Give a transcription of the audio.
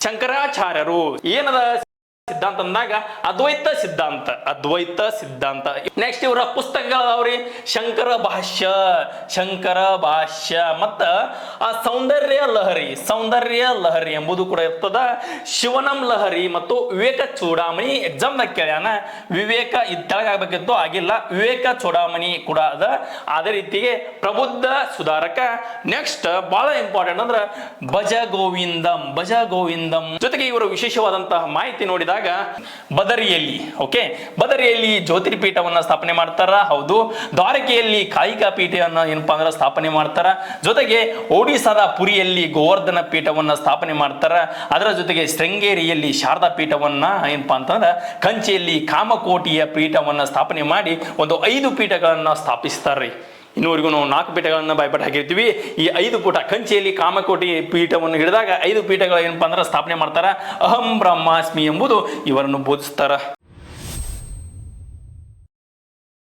ಶಂಕರಾಚಾರ್ಯರು ಏನದ ಸಿದ್ಧಾಂತ ಅಂದಾಗ ಅದ್ವೈತ ಸಿದ್ಧಾಂತ ಅದ್ವೈತ ಸಿದ್ಧಾಂತ. ನೆಕ್ಸ್ಟ್ ಇವರ ಪುಸ್ತಕಗಳವ್ರಿ ಶಂಕರ ಭಾಷ್ಯ ಶಂಕರ ಭಾಷ್ಯ. ಮತ್ತ ಆ ಸೌಂದರ್ಯ ಲಹರಿ ಸೌಂದರ್ಯ ಲಹರಿ ಎಂಬುದು ಕೂಡ ಇರ್ತದ. ಶಿವನಂ ಲಹರಿ ಮತ್ತು ವಿವೇಕ ಚೂಡಾಮಣಿ ಎಕ್ಸಾಮ್ದಾಗ ಕೇಳ್ಯಾನ. ವಿವೇಕ ಇದ್ದಾಗಬೇಕಿತ್ತು ಆಗಿಲ್ಲ. ವಿವೇಕ ಚೂಡಾಮಣಿ ಕೂಡ ಅದ. ಅದೇ ರೀತಿಗೆ ಪ್ರಬುದ್ಧ ಸುಧಾರಕ. ನೆಕ್ಸ್ಟ್ ಬಹಳ ಇಂಪಾರ್ಟೆಂಟ್ ಅಂದ್ರೆ ಭಜ ಗೋವಿಂದಂ ಭಜ ಗೋವಿಂದಂ ಜೊತೆಗೆ ಇವರು ವಿಶೇಷವಾದಂತಹ ಮಾಹಿತಿ ನೋಡಿದಾಗ ಬದರಿಯಲ್ಲಿ ಓಕೆ ಬದರಿಯಲ್ಲಿ ಜ್ಯೋತಿರ್ಪೀಠವನ್ನ ಸ್ಥಾಪನೆ ಮಾಡ್ತಾರ? ಹೌದು. ದ್ವಾರಕೆಯಲ್ಲಿ ಕಾಯಿಕಾ ಪೀಠವನ್ನು ಏನಪ್ಪಾ ಅಂದ್ರೆ ಸ್ಥಾಪನೆ ಮಾಡ್ತಾರ? ಜೊತೆಗೆ ಒಡಿಸಾದ ಪುರಿಯಲ್ಲಿ ಗೋವರ್ಧನ ಪೀಠವನ್ನ ಸ್ಥಾಪನೆ ಮಾಡ್ತಾರ? ಅದರ ಜೊತೆಗೆ ಶೃಂಗೇರಿಯಲ್ಲಿ ಶಾರದಾ ಪೀಠವನ್ನ ಏನಪ್ಪಾ ಅಂತಂದ್ರೆ ಕಂಚಿಯಲ್ಲಿ ಕಾಮಕೋಟಿಯ ಪೀಠವನ್ನ ಸ್ಥಾಪನೆ ಮಾಡಿ ಒಂದು ಐದು ಪೀಠಗಳನ್ನ ಸ್ಥಾಪಿಸ್ತಾರ್ರಿ. ಇನ್ನೂವರೆಗೂ ನಾವು ನಾಲ್ಕು ಪೀಠಗಳನ್ನು ಬಾಯ್ಪಾಟ್ ಹಾಕಿರ್ತೀವಿ. ಈ ಐದು ಪುಟ ಕಂಚಿಯಲ್ಲಿ ಕಾಮಕೋಟಿ ಪೀಠವನ್ನು ಹಿಡಿದಾಗ ಐದು ಪೀಠಗಳು ಏನಪ್ಪ ಅಂದ್ರೆ ಸ್ಥಾಪನೆ ಮಾಡ್ತಾರೆ. ಅಹಂ ಬ್ರಹ್ಮಾಸ್ಮಿ ಎಂಬುದು ಇವರನ್ನು ಬೋಧಿಸ್ತಾರ.